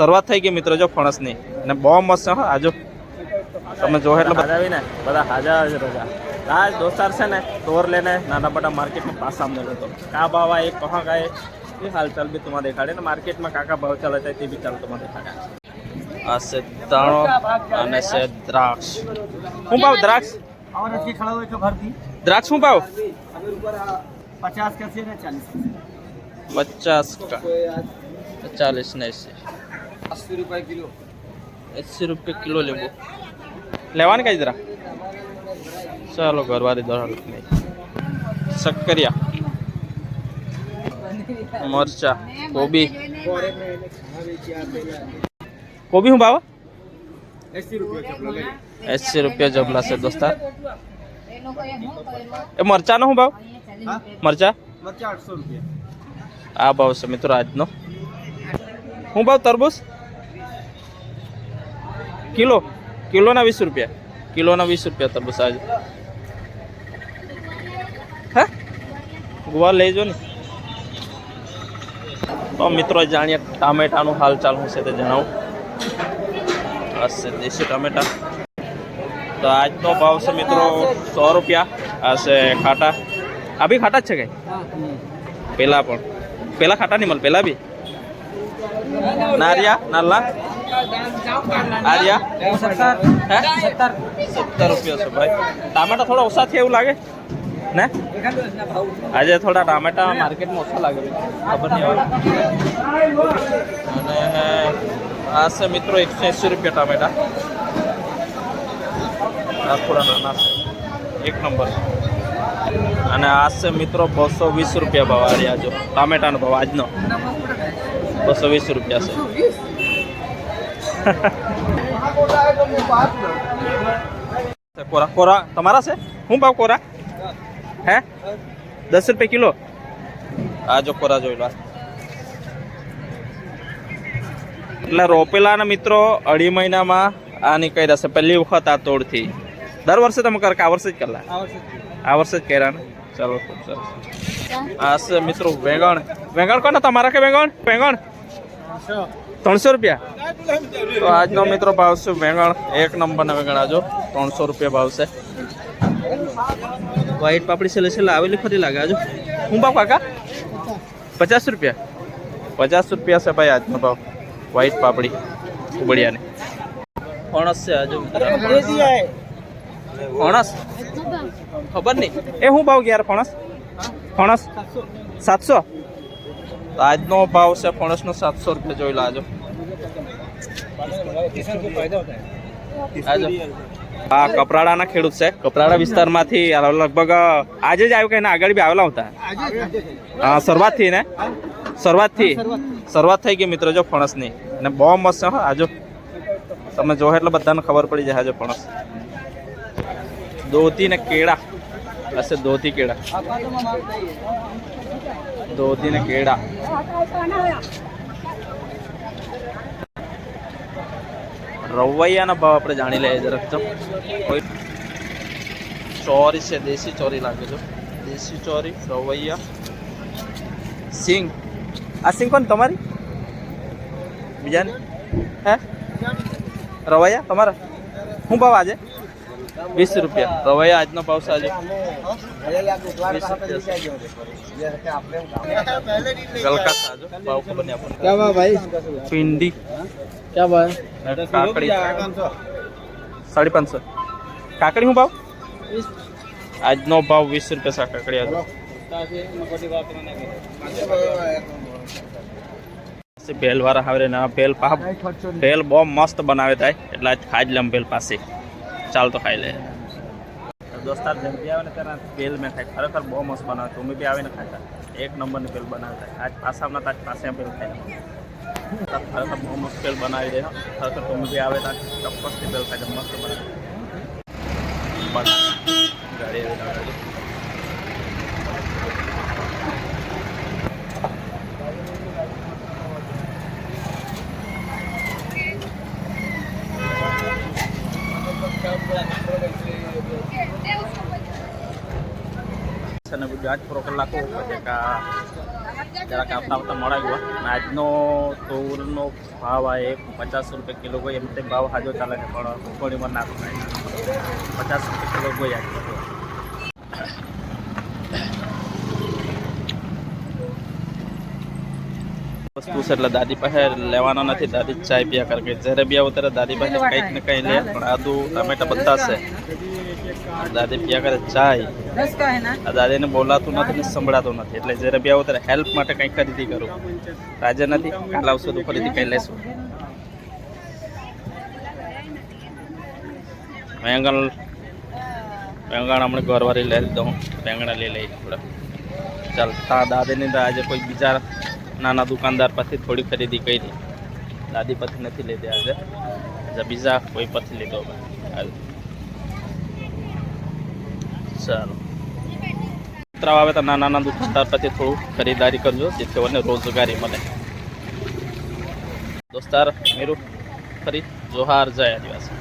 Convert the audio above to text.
શરૂઆત થઈ ગઈ મિત્રો જો ફણસની. અને બહુ મસ્ત છે આજો તમે જો એટલે બધા બધા હાજર રજા આજ દોસ્તાર છે ને તોર લઈને નાના મોટા માર્કેટમાં પાસા મળ્યો હતો. કા ભાવ એ કહા કાએ એ હાલચાલ બી તમારે દેખાડે. ને માર્કેટમાં કાકા ભાવ ચાલે છે તે બી ચાલ તમારે દેખાડે. આ છે તણો અને છે દ્રાક્ષ. શું ભાવ દ્રાક્ષ? દ્રાક્ષ શું ભાવ? પચાસ ને પચાસ ચાલીસ ને છે अस्सी रुपए किलो એસી રૂપિયા કિલો લેવો લેવાની કઈ જરા ચાલો ઘરવાળી દોરા લઈ શક્કરિયા મરચા કોબી કોબી શું ભાવ अस्सी रुपये चपला એસી રૂપિયા જબલા છે દોસ્તાર એ મરચાનો શું ભાવ મરચા बच्चा आठ सौ रुपये આ ભાવ છે મિત્રો આજનો શું ભાવ તરબૂચ કિલો કિલોના વીસ રૂપિયા કિલોના વીસ રૂપિયા તરબૂચ આજે હે ગુવાર લેજો ને તો મિત્રો જાણીએ ટામેટાનું હાલચાલ શું છે તે જણાવું આ છે દેશી ટામેટા તો આજનો ભાવ છે મિત્રો સો રૂપિયા આ છે ખાટા આ બી ખાટા જ છે કઈ પેલા પણ પેલા ખાટા નહીં મળે પેલા બી નારિયા નાલા આર્યા? સત્તર. રૂપિયા છે ભાઈ. ટામેટા થોડા ઓછા છે એવું લાગે? ને? આજે થોડા ટામેટા માર્કેટમાં ઓછા લાગે ખબર નહીં આવે અને આ છે મિત્રો એકસો એંસી રૂપિયા ટામેટા. થોડા નાના છે. એક નંબર. અને આ છે મિત્રો બસો વીસ રૂપિયા ભાવ આર્યા જો. ટામેટાનો ભાવ આજનો. બસો વીસ રૂપિયા છે. કોરા કોરા? તમારા છે? શું ભાવ કોરા? હે? દસ રૂપિયા કિલો? આ જો કોરા જોઈ લો. એટલે રોપેલાના મિત્રો અઢી મહિનામાં આ નીકળી રહેશે પહેલી વખત આ તોડથી. દર વર્ષે તમે કર આ વર્ષે જ કરલા આ વર્ષે જ કર્યા. ને? ચાલો ખૂબ સરસ. આ છે મિત્રો વેંગણ. વેંગણ કોને તમારા કે વેંગણ? વેંગણ? ત્રણસો રૂપિયા? તો આજનો મિત્રો ભાવ છે વેંગણ એક નંબરના વેંગણ આજો ત્રણસો રૂપિયા ભાવ છે. વ્હાઈટ પાપડી છેલ્લે છેલ્લે આવેલી ખરી લાગે આજો. શું ભાવ કાકા? પચાસ રૂપિયા. પચાસ રૂપિયા છે ભાઈ આજનો ભાવ. વ્હાઈટ પાપડી. ઉબડિયાની. ફણસ છે આજુ ફણસ ખબર નહીં. એ શું ભાવ યાર ફણસ? ફણસ? સાતસો? તો આજનો ભાવ છે ફણસનો સાતસો રૂપિયા જોઈ લાજો હા કપરાડાના ખેડૂત છે. કપરાડા વિસ્તારમાંથી લગભગ આજે જ આવ્યું કે આગળ બી આવેલા હતા? હા, શરૂઆતથી ને? શરૂઆતથી? શરૂઆત થઈ ગઈ મિત્રો, જો ફણસની અને બહુ મસ્ત છે આજો તમે જો એટલે બધાને ખબર પડી જાય આજો ફણસ દોતી ને કેળા. હશે દોતી કેળા. ને કેળા. રવૈયાના ભાવ આપણે જાણી લઈએ જરાક તો કોઈ ચોરી છે, દેશી ચોરી લાગે છે. દેશી ચોરી, રવૈયા. સિંગ. આ સિંગ કોણ, તમારી? બીજાની? હે? રવૈયા, તમારા? શું ભાવ આજે? વીસ રૂપિયા. તો ભાઈ આજનો ભાવ સાજો. ગલકા ભીંડી. ક્યાં કાકડી. સાડી પાંચસો. કાકડી શું ભાવ? આજનો ભાવ વીસ રૂપિયા સા કાકડી આજે ભેલ વાળા આવે ને ભેલ પાપ ભેલ બહુ મસ્ત બનાવે થાય એટલે ખાજ લમ ભેલ પાસે. ચાલ તો ખાઈ લે. દોસ્તાર બી આવે ને ત્યારે પેલ મેં ખાય ખરેખર બહુ મસ્ત બનાવે તમે બી આવીને ખાતા એક નંબરની પેલ બનાવે આજ પાસામાં આજ પાસે પેલ ખાઈ ખરેખર બહુ મસ્ત પેલ બનાવી દે. ખરેખર તમે બી આવે તો ચોક્કસથી પેલ ખાય મસ્ત બનાવે. ગાડી આવી છે. અને જાંચ પૂરો કલાકો પછી કા જરાક આવતા આવતા મળાવ્યો અને આજનો તોરનો ભાવ આ એક પચાસ રૂપિયા કિલો ગઈ, એમ તે ભાવ હાજો ચાલે છે, પણ ઉકળીમાં નહીં. પચાસ રૂપિયા કિલો ગઈ આજે. વસ્તુ છે એટલે દાદી પાસે લેવાનો નથી, દાદી ચાય પીયા કરે. જ્યારે બી આવો ત્યારે દાદી પાસે કંઈક ને કંઈ લે, પણ આદુ ટમેટા બધા છે દાદે પિયા કરે ચાય. આ દાદાને બોલાતું નથી ને સંભળાતું નથી. એટલે જ્યારે બી આવો ત્યારે હેલ્પ માટે કંઈક ખરીદી કરું. આજે નથી કાલ આવશો તો ફરીથી કંઈ લેશું. વેંગણ વેંગણ હમણાં ઘરવારી લઈ દઉં વેંગણા લઈ લઈ થોડા. ચાલ તા દાદાની આજે કોઈ બીજા નાના દુકાનદાર પાસેથી થોડી ખરીદી કરી. દાદી પછી નથી લીધી આજે. બીજા કોઈ પછી લીધો. આજે ચાલો. આવે તો નાના નાના દુકાનદાર પાસેથી થોડું ખરીદારી કરજો, જેથી મને રોજગારી મળે. દોસ્તાર મેરું ફરી જોહાર જય આદિવાસી.